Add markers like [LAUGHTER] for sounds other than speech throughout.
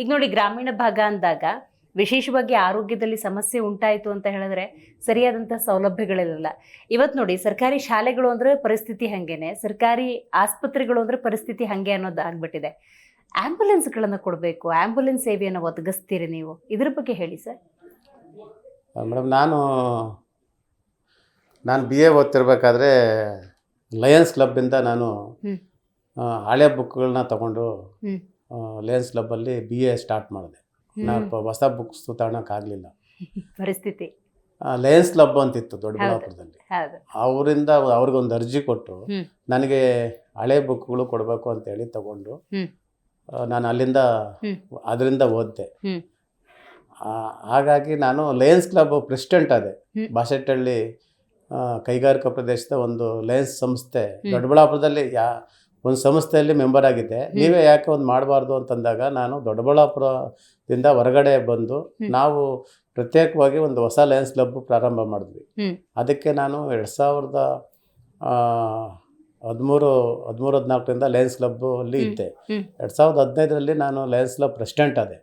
ಈಗ ನೋಡಿ ಗ್ರಾಮೀಣ ಭಾಗ ಅಂದಾಗ ವಿಶೇಷವಾಗಿ ಆರೋಗ್ಯದಲ್ಲಿ ಸಮಸ್ಯೆ ಉಂಟಾಯಿತು ಅಂತ ಹೇಳಿದ್ರೆ ಸರಿಯಾದಂಥ ಸೌಲಭ್ಯಗಳಿರಲಿಲ್ಲ ಇವತ್ತು ನೋಡಿ ಸರ್ಕಾರಿ ಶಾಲೆಗಳು ಅಂದರೆ ಪರಿಸ್ಥಿತಿ ಹಾಗೇನೆ ಸರ್ಕಾರಿ ಆಸ್ಪತ್ರೆಗಳು ಅಂದರೆ ಪರಿಸ್ಥಿತಿ ಹಾಗೆ ಅನ್ನೋದು ಆಗ್ಬಿಟ್ಟಿದೆ. ಆ್ಯಂಬುಲೆನ್ಸ್ಗಳನ್ನು ಕೊಡಬೇಕು ಆ್ಯಂಬುಲೆನ್ಸ್ ಸೇವೆಯನ್ನು ಒದಗಿಸ್ತೀರಿ ನೀವು? ಇದ್ರ ಬಗ್ಗೆ ಹೇಳಿ ಸರ್. ಮೇಡಮ್ ನಾನು ನಾನು ಬಿ ಎ ಓದ್ತಿರ್ಬೇಕಾದ್ರೆ ಲಯನ್ಸ್ ಕ್ಲಬ್ಬಿಂದ ನಾನು ಹಳೆ ಬುಕ್ಗಳನ್ನ ತಗೊಂಡು. ಲಯನ್ಸ್ ಕ್ಲಬ್ಬಲ್ಲಿ ಬಿ ಎ ಸ್ಟಾರ್ಟ್ ಮಾಡಿದೆ. ನಾನು ಹೊಸ ಬುಕ್ಸ್ ತಗೊಳಕ್ಕಾಗಲಿಲ್ಲ [LAUGHS] ಪರಿಸ್ಥಿತಿ. ಲಯನ್ಸ್ ಕ್ಲಬ್ ಅಂತಿತ್ತು ದೊಡ್ಡಬಳ್ಳಾಪುರದಲ್ಲಿ. ಅವರಿಂದ ಅವ್ರಿಗೊಂದು ಅರ್ಜಿ ಕೊಟ್ಟು ನನಗೆ ಹಳೆ ಬುಕ್ಗಳು ಕೊಡಬೇಕು ಅಂತೇಳಿ ತಗೊಂಡು ಹ್ಮ್. ನಾನು ಅಲ್ಲಿಂದ ಅದರಿಂದ ಓದಿದೆ. ಹಾಗಾಗಿ ನಾನು ಲಯನ್ಸ್ ಕ್ಲಬ್ ಪ್ರೆಸಿಡೆಂಟ್ ಆದೆ. ಬಾಸೆಟ್ಟಹಳ್ಳಿ ಬಾಸೆಟ್ಟಳ್ಳಿ ಕೈಗಾರಿಕಾ ಪ್ರದೇಶದ ಒಂದು ಲಯನ್ಸ್ ಸಂಸ್ಥೆ ದೊಡ್ಡಬಳ್ಳಾಪುರದಲ್ಲಿ ಯಾ ಒಂದು ಸಂಸ್ಥೆಯಲ್ಲಿ ಮೆಂಬರ್ ಆಗಿದ್ದೆ. ನೀವೇ ಯಾಕೆ ಒಂದು ಮಾಡಬಾರ್ದು ಅಂತಂದಾಗ ನಾನು ದೊಡ್ಡಬಳ್ಳಾಪುರದಿಂದ ಹೊರಗಡೆ ಬಂದು ನಾವು ಪ್ರತ್ಯೇಕವಾಗಿ ಒಂದು ಹೊಸ ಲಯನ್ಸ್ ಕ್ಲಬ್ ಪ್ರಾರಂಭ ಮಾಡಿದ್ವಿ. ಅದಕ್ಕೆ ನಾನು ಎರಡು ಸಾವಿರದ ಹದಿಮೂರು ಹದಿಮೂರು ಹದಿನಾಲ್ಕರಿಂದ ಲಯನ್ಸ್ ಕ್ಲಬ್ ಅಲ್ಲಿ ಇದ್ದೆ. ಎರಡು ಸಾವಿರದ ಹದಿನೈದರಲ್ಲಿ ನಾನು ಲಯನ್ಸ್ ಕ್ಲಬ್ ಪ್ರೆಸಿಡೆಂಟ್ ಆದೆ.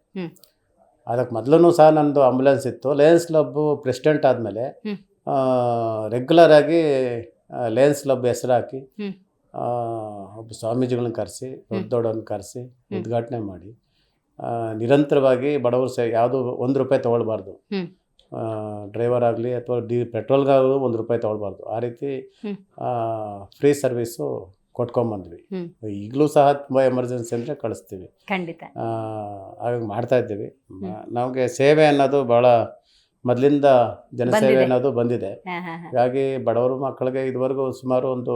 ಅದಕ್ಕೆ ಮೊದಲೂ ಸಹ ನನ್ನದು ಆಂಬುಲೆನ್ಸ್ ಇತ್ತು. ಲಯನ್ಸ್ ಕ್ಲಬ್ ಪ್ರೆಸಿಡೆಂಟ್ ಆದಮೇಲೆ. ರೆಗ್ಯುಲರ್ ಆಗಿ ಲಯನ್ಸ್ ಕ್ಲಬ್ ಹೆಸರು ಹಾಕಿ ಹ್ಮ್. ಆ, ಒಬ್ಬ ಸ್ವಾಮೀಜಿಗಳನ್ನ ಕರೆಸಿ ದೊಡ್ಡ ದೊಡ್ಡವ್ರನ್ನ ಕರೆಸಿ ಉದ್ಘಾಟನೆ ಮಾಡಿ. ನಿರಂತರವಾಗಿ ಬಡವರು ಸೇ ಯಾವುದೋ ಒಂದು ರೂಪಾಯಿ ತೊಗೊಳ್ಬಾರ್ದು. ಡ್ರೈವರ್ ಆಗಲಿ ಅಥವಾ ಡಿ ಪೆಟ್ರೋಲ್ಗಾಗಲು ಒಂದು ರೂಪಾಯಿ ತೊಗೊಳ್ಬಾರ್ದು. ಆ ರೀತಿ ಫ್ರೀ ಸರ್ವಿಸು ಕೊಟ್ಕೊಂಬಂದ್ವಿ. ಈಗಲೂ ಸಹ ತುಂಬ ಎಮರ್ಜೆನ್ಸಿ ಅಂದರೆ ಕಳಿಸ್ತೀವಿ. ಖಂಡಿತ. ಹಾಗಾಗಿ ಮಾಡ್ತಾ ಇದ್ದೀವಿ. ನಮಗೆ ಸೇವೆ ಅನ್ನೋದು ಭಾಳ ಮೊದಲಿಂದ ಜನಸೇವೆ. ಅನ್ನೋದು ಬಂದಿದೆ. ಹಾಗಾಗಿ ಬಡವರು ಮಕ್ಕಳಿಗೆ ಇದುವರೆಗೂ ಸುಮಾರು ಒಂದು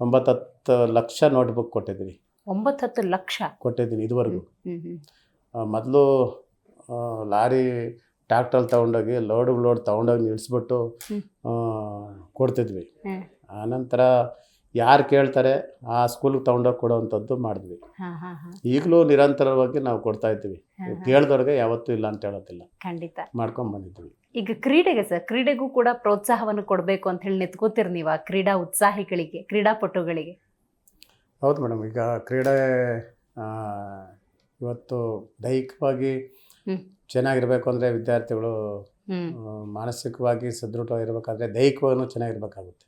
ಒಂಬತ್ತು ಹತ್ತು ಲಕ್ಷ ನೋಟ್ಬುಕ್ ಕೊಟ್ಟಿದ್ವಿ ಒಂಬತ್ತು ಹತ್ತು ಲಕ್ಷ? ಕೊಟ್ಟಿದ್ದೀನಿ ಇದುವರೆಗೂ. ಮೊದಲು ಲಾರಿ ಟ್ಯಾಕ್ಟ್ರಲ್ಲಿ ತೊಗೊಂಡೋಗಿ ಲೋಡ್ ಲೋಡ್ ತೊಗೊಂಡೋಗಿ ನಿಲ್ಲಿಸ್ಬಿಟ್ಟು ಕೊಡ್ತಿದ್ವಿ. ಆನಂತರ ಯಾರು ಕೇಳ್ತಾರೆ ಆ ಸ್ಕೂಲ್ಗೆ ತೊಗೊಂಡೋಗಿ ಕೊಡುವಂಥದ್ದು ಮಾಡಿದ್ವಿ. ಈಗಲೂ ನಿರಂತರವಾಗಿ ನಾವು ಕೊಡ್ತಾ ಇದ್ವಿ. ಕೇಳಿದವ್ರಿಗೆ ಯಾವತ್ತೂ ಇಲ್ಲ ಅಂತ ಹೇಳೋದಿಲ್ಲ. ಖಂಡಿತ. ಮಾಡ್ಕೊಂಡ್ ಬಂದಿದ್ವಿ ಈಗ ಕ್ರೀಡೆಗೆ ಸರ್ ಕ್ರೀಡೆಗೂ ಕೂಡ ಪ್ರೋತ್ಸಾಹವನ್ನು ಕೊಡಬೇಕು ಅಂತ ಹೇಳಿ ನಿಂತ್ಕೋತೀರಿ ನೀವು ಆ ಕ್ರೀಡಾ ಉತ್ಸಾಹಿಗಳಿಗೆ ಕ್ರೀಡಾಪಟುಗಳಿಗೆ? ಹೌದು ಮೇಡಮ್ ಈಗ ಕ್ರೀಡೆ ಇವತ್ತು ದೈಹಿಕವಾಗಿ ಚೆನ್ನಾಗಿರಬೇಕು ಅಂದರೆ ವಿದ್ಯಾರ್ಥಿಗಳು ಮಾನಸಿಕವಾಗಿ ಸದೃಢವಾಗಿರ್ಬೇಕಾದ್ರೆ ದೈಹಿಕವನ್ನು ಚೆನ್ನಾಗಿರ್ಬೇಕಾಗುತ್ತೆ.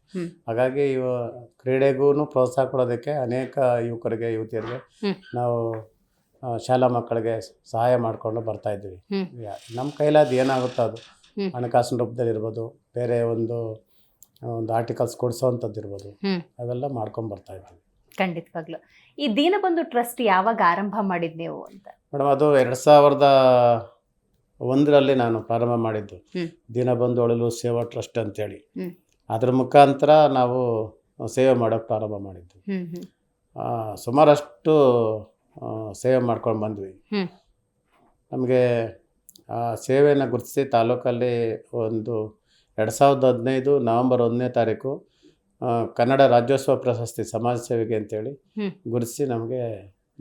ಹಾಗಾಗಿ ಇವ ಕ್ರೀಡೆಗೂ ಪ್ರೋತ್ಸಾಹ ಕೊಡೋದಕ್ಕೆ ಅನೇಕ ಯುವಕರಿಗೆ ಯುವತಿಯರಿಗೆ ನಾವು ಶಾಲಾ ಮಕ್ಕಳಿಗೆ ಸಹಾಯ ಮಾಡಿಕೊಂಡು ಬರ್ತಾ ಇದ್ದೀವಿ. ನಮ್ಮ ಕೈಲಾದ ಏನಾಗುತ್ತೋ ಅದು. ಹಣಕಾಸಿನ ರೂಪದಲ್ಲಿ ಇರ್ಬೋದು ಬೇರೆ ಒಂದು ಒಂದು ಆರ್ಟಿಕಲ್ಸ್ ಕೊಡಿಸೋವಂಥದ್ದು ಇರ್ಬೋದು. ಅವೆಲ್ಲ ಮಾಡ್ಕೊಂಡು ಬರ್ತಾ ಇದ್ದೀವಿ. ಖಂಡಿತವಾಗ್ಲು. ಈ ದೀನಬಂಧು ಟ್ರಸ್ಟ್ ಯಾವಾಗ ಆರಂಭ ಮಾಡಿದ್ ನೀವು ಅಂತ? ಮೇಡಮ್ ಅದು ಎರಡು ಸಾವಿರದ ಒಂದರಲ್ಲಿ ನಾನು ಪ್ರಾರಂಭ ಮಾಡಿದ್ದು. ದಿನ ದೀನಬಂಧು ಅಳಲು ಸೇವಾ ಟ್ರಸ್ಟ್ ಅಂತೇಳಿ. ಅದರ ಮುಖಾಂತರ ನಾವು ಸೇವೆ ಮಾಡೋಕ್ಕೆ ಪ್ರಾರಂಭ ಮಾಡಿದ್ದು. ಸುಮಾರಷ್ಟು ಸೇವೆ ಮಾಡ್ಕೊಂಡು ಬಂದ್ವಿ. ನಮಗೆ ಆ ಸೇವೆಯನ್ನು ಗುರುತಿಸಿ ತಾಲೂಕಲ್ಲಿ ಒಂದು ಎರಡು ಸಾವಿರದ ಹದಿನೈದು ನವಂಬರ್ ಒಂದನೇ ತಾರೀಕು ಕನ್ನಡ ರಾಜ್ಯೋತ್ಸವ ಪ್ರಶಸ್ತಿ ಸಮಾಜ ಸೇವೆಗೆ ಅಂತೇಳಿ. ಗುರುತಿಸಿ ನಮಗೆ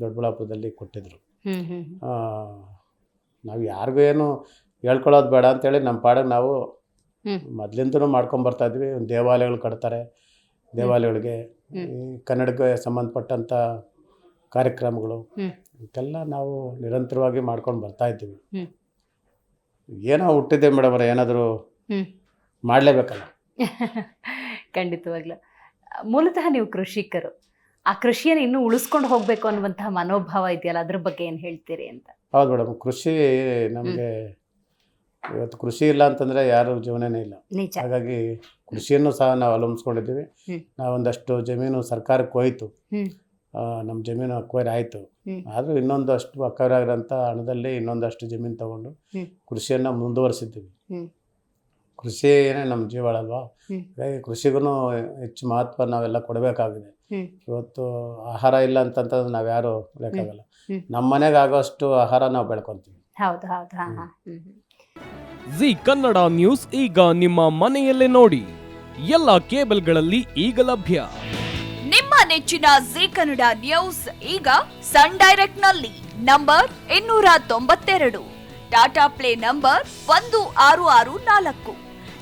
ದೊಡ್ಡಬಳ್ಳಾಪುರದಲ್ಲಿ ಕೊಟ್ಟಿದ್ದರು ನಾವು ಯಾರಿಗೂ ಏನು ಹೇಳ್ಕೊಳ್ಳೋದು ಬೇಡ ಅಂತೇಳಿ ನಮ್ಮ ಪಾಡಿಗೆ ನಾವು. ಮೊದಲಿಂದನೂ ಮಾಡ್ಕೊಂಡು ಬರ್ತಾ ಇದ್ವಿ. ಒಂದು ದೇವಾಲಯಗಳು ಕಟ್ತಾರೆ. ದೇವಾಲಯಗಳಿಗೆ ಕನ್ನಡಕ್ಕೆ ಸಂಬಂಧಪಟ್ಟಂಥ ಕಾರ್ಯಕ್ರಮಗಳು. ಇದೆಲ್ಲ ನಾವು ನಿರಂತರವಾಗಿ ಮಾಡ್ಕೊಂಡು ಬರ್ತಾ ಇದ್ದೀವಿ. ಏನೋ ಹುಟ್ಟಿದೆ ಮೇಡಮ್ ಅವರ ಏನಾದರೂ. ಮಾಡಲೇಬೇಕಲ್ಲ. [LAUGHS] ಖಂಡಿತವಾಗ್ಲೂ. ಮೂಲತಃ ನೀವು ಕೃಷಿಕರು. ಆ ಕೃಷಿಯನ್ನು ಇನ್ನೂ ಉಳಿಸ್ಕೊಂಡು ಹೋಗಬೇಕು ಅನ್ನುವಂತಹ ಮನೋಭಾವ ಇದೆಯಲ್ಲ ಅದ್ರ ಬಗ್ಗೆ ಏನು ಹೇಳ್ತೀರಿ ಅಂತ? ಹೌದು ಮೇಡಮ್ ಕೃಷಿ ನಮಗೆ ಇವತ್ತು ಕೃಷಿ ಇಲ್ಲ ಅಂತಂದರೆ ಯಾರು ಜೀವನನೇ ಇಲ್ಲ ನಿಜ ಹಾಗಾಗಿ ಕೃಷಿಯನ್ನು ಸಹ ನಾವು ಅವಲಂಬಿಸ್ಕೊಂಡಿದ್ದೀವಿ ಹ್ಮ್. ನಾವೊಂದಷ್ಟು ಜಮೀನು ಸರ್ಕಾರಕ್ಕೆ ಹೋಯ್ತು ಹ್ಮ್. ನಮ್ಮ ಜಮೀನು ಅಕ್ವೈರ್ ಆಯಿತು ಹ್ಮ್. ಆದರೂ ಇನ್ನೊಂದಷ್ಟು ಅಕ್ವೈರ್ ಆಗಿರೋಂಥ ಹಣದಲ್ಲಿ ಇನ್ನೊಂದಷ್ಟು ಜಮೀನು ತಗೊಂಡು ಹ್ಮ್. ಕೃಷಿಯನ್ನು ಮುಂದುವರಿಸಿದ್ದೀವಿ ಹ್ಮ್. ಕೃಷಿಯೇ ನಮ್ಮ ಜೀವ ಅಲ್ವಾ ಹಾಗಾಗಿ ಕೃಷಿಗೂ ಹೆಚ್ಚು ಮಹತ್ವ ನಾವೆಲ್ಲ ಕೊಡಬೇಕಾಗಿದೆ. ಇವತ್ತು ಆಹಾರ ಇಲ್ಲ ಅಂತಂತಂದ್ರೆ ನಾವು ಯಾರು ಬೇಕಾಗಲ್ಲ. ನಮ್ಮ ಮನೆಗೆ ಆಗೋಷ್ಟು ಆಹಾರ ನಾವು ಬೆಳ್ಕೊಂತೀವಿ. ಹೌದು ಹೌದು. ಹಾ ಹಾ. ಹ್ಮ್. ಹ್ಮ್. ಜಿ ಕನ್ನಡ ನ್ಯೂಸ್ ಈಗ ನಿಮ್ಮ ಮನೆಯಲ್ಲೇ ನೋಡಿ. ಎಲ್ಲ ಕೇಬಲ್ಗಳಲ್ಲಿ ಈಗ ಲಭ್ಯ. ನಿಮ್ಮ ನೆಚ್ಚಿನ ಜಿ ಕನ್ನಡ ನ್ಯೂಸ್ ಈಗ ಸನ್ ಡೈರೆಕ್ಟ್ನಲ್ಲಿ ನಂಬರ್ ಇನ್ನೂರ ತೊಂಬತ್ತೆರಡು. ಟಾಟಾ ಪ್ಲೇ ನಂಬರ್ ಒಂದು ಆರು ಆರು ನಾಲ್ಕು.